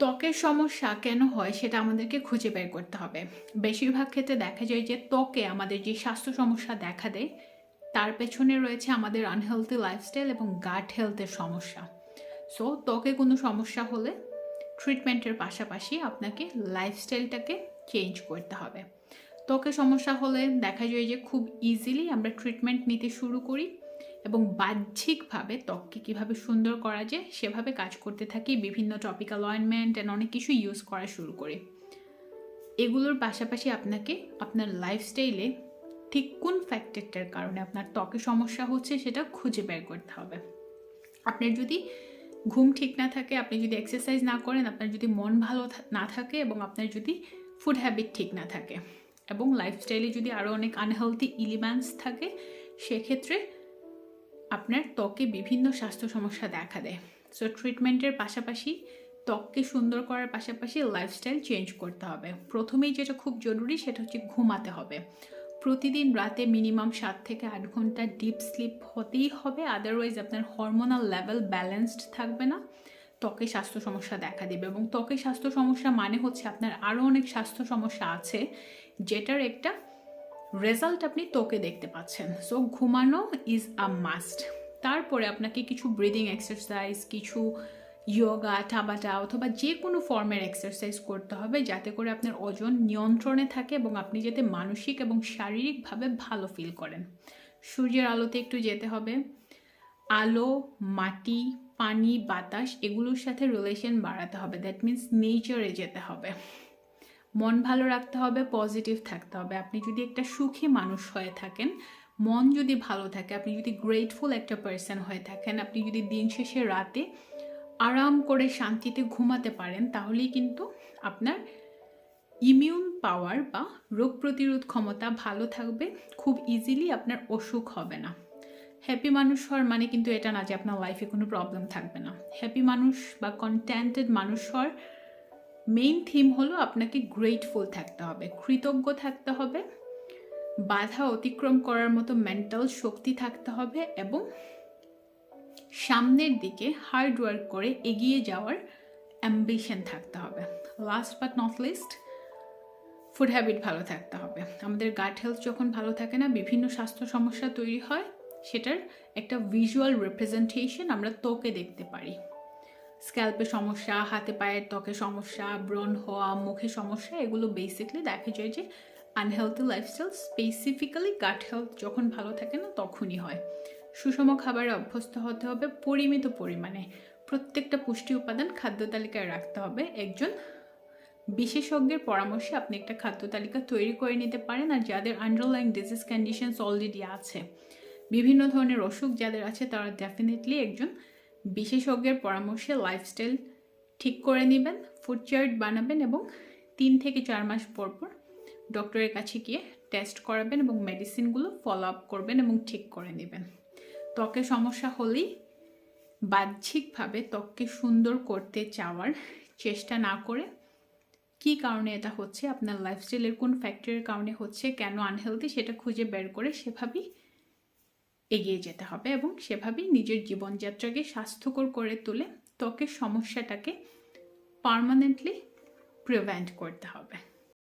ত্বকের সমস্যা কেন হয় সেটা আমাদেরকে খুঁজে বের করতে হবে। বেশিরভাগ ক্ষেত্রে দেখা যায় যে ত্বকে আমাদের যে স্বাস্থ্য সমস্যা দেখা দেয়, তার পেছনে রয়েছে আমাদের আনহেলথি লাইফস্টাইল এবং গাট হেলথের সমস্যা। সো ত্বকে কোনো সমস্যা হলে ট্রিটমেন্টের পাশাপাশি আপনাকে লাইফস্টাইলটাকে চেঞ্জ করতে হবে। ত্বকে সমস্যা হলে দেখা যায় যে খুব ইজিলি আমরা ট্রিটমেন্ট নিতে শুরু করি। এবং বাহ্যিকভাবে ত্বককে কীভাবে সুন্দর করা যায়, সেভাবে কাজ করতে থাকি, বিভিন্ন টপিক্যাল অয়েনমেন্ট অ্যান্ড অনেক কিছু ইউজ করা শুরু করি। এগুলোর পাশাপাশি আপনাকে আপনার লাইফস্টাইলে ঠিক কোন ফ্যাক্টরটার কারণে আপনার ত্বকে সমস্যা হচ্ছে সেটা খুঁজে বের করতে হবে। আপনার যদি ঘুম ঠিক না থাকে, আপনি যদি এক্সারসাইজ না করেন, আপনার যদি মন ভালো না থাকে এবং আপনার যদি ফুড হ্যাবিট ঠিক না থাকে এবং লাইফস্টাইলে যদি আরও অনেক আনহেলদি ইলিমেন্টস থাকে, সেক্ষেত্রে আপনার ত্বকে বিভিন্ন স্বাস্থ্য সমস্যা দেখা দেয়। সো ট্রিটমেন্টের পাশাপাশি ত্বককে সুন্দর করার পাশাপাশি লাইফস্টাইল চেঞ্জ করতে হবে। প্রথমেই যেটা খুব জরুরি সেটা হচ্ছে ঘুমাতে হবে। প্রতিদিন রাতে মিনিমাম সাত থেকে আট ঘণ্টা ডিপ স্লিপ হতেই হবে আদারওয়াইজ আপনার হরমোনাল লেভেল ব্যালেন্সড থাকবে না। ত্বকে স্বাস্থ্য সমস্যা দেখা দেবে এবং ত্বকে স্বাস্থ্য সমস্যা মানে হচ্ছে আপনার আরও অনেক স্বাস্থ্য সমস্যা আছে, যেটার একটা রেজাল্ট আপনি তোকে দেখতে পাচ্ছেন। সো ঘুমানো ইজ আ মাস্ট তারপরে আপনাকে কিছু ব্রিদিং এক্সারসাইজ কিছু ইয়োগা টাবাটা অথবা যে কোনো ফর্মের এক্সারসাইজ করতে হবে যাতে করে আপনার ওজন নিয়ন্ত্রণে থাকে এবং আপনি যাতে মানসিক এবং শারীরিকভাবে ভালো ফিল করেন। সূর্যের আলোতে একটু যেতে হবে। আলো, মাটি, পানি, বাতাস এগুলোর সাথে রিলেশন বাড়াতে হবে। দ্যাট মিন্স নেচারে যেতে হবে। মন ভালো রাখতে হবে পজিটিভ থাকতে হবে। আপনি যদি একটা সুখী মানুষ হয়ে থাকেন, মন যদি ভালো থাকে, আপনি যদি গ্রেটফুল একটা পার্সন হয়ে থাকেন, আপনি যদি দিন শেষে রাতে আরাম করে শান্তিতে ঘুমাতে পারেন, তাহলেই কিন্তু আপনার ইমিউন পাওয়ার বা রোগ প্রতিরোধ ক্ষমতা ভালো থাকবে, খুব ইজিলি আপনার অসুখ হবে না। হ্যাপি মানুষ হওয়ার মানে কিন্তু এটা না যে আপনার লাইফে কোনো প্রবলেম থাকবে না। হ্যাপি মানুষ বা কন্টেন্টেড মানুষ হওয়ার মেইন থিম হলো আপনাকে গ্রেটফুল থাকতে হবে, কৃতজ্ঞ থাকতে হবে, বাধা অতিক্রম করার মতো মেন্টাল শক্তি থাকতে হবে এবং সামনের দিকে হার্ড ওয়ার্ক করে এগিয়ে যাওয়ার অ্যাম্বিশন থাকতে হবে। Last but not least food habit ভালো থাকতে হবে। আমাদের গাট হেলথ যখন ভালো থাকে না, বিভিন্ন স্বাস্থ্য সমস্যা তৈরি হয়, সেটার একটা ভিজুয়াল রিপ্রেজেন্টেশন আমরা তোকে দেখতে পারি। স্ক্যাল্পের সমস্যা, হাতে পায়ের ত্বকে সমস্যা, ব্রণ হওয়া, মুখে সমস্যা, এগুলো বেসিকলি দেখা যায় যে unhealthy lifestyle specifically gut health যখন ভালো থাকে না তখনই হয়। সুষম খাবারে অভ্যস্ত হতে হবে পরিমিত পরিমাণে। প্রত্যেকটা পুষ্টি উপাদান খাদ্য তালিকায় রাখতে হবে। একজন বিশেষজ্ঞের পরামর্শে আপনি একটা খাদ্য তালিকা তৈরি করে নিতে পারেন আর যাদের আন্ডারলাইং ডিজিজ কন্ডিশনস অলরেডি আছে। বিভিন্ন ধরনের অসুখ যাদের আছে তারা ডেফিনেটলি একজন বিশেষজ্ঞের পরামর্শে লাইফস্টাইল ঠিক করে নেবেন ফুড চার্ট বানাবেন এবং তিন থেকে চার মাস পর পর ডক্টরের কাছে গিয়ে টেস্ট করাবেন এবং মেডিসিনগুলো ফলো আপ করবেন এবং ঠিক করে নেবেন। ত্বকে সমস্যা হলেই বাহ্যিকভাবে ত্বককে সুন্দর করতে চাওয়ার চেষ্টা না করে কী কারণে এটা হচ্ছে, আপনার লাইফস্টাইলের কোন ফ্যাক্টরির কারণে হচ্ছে, কেন আনহেলদি সেটা খুঁজে বের করে সেভাবেই এগিয়ে যেতে হবে এবং সেভাবেই নিজের জীবনযাত্রাকে স্বাস্থ্যকর করে তুলে ত্বকের সমস্যাটাকে পারমানেন্টলি প্রিভেন্ট করতে হবে।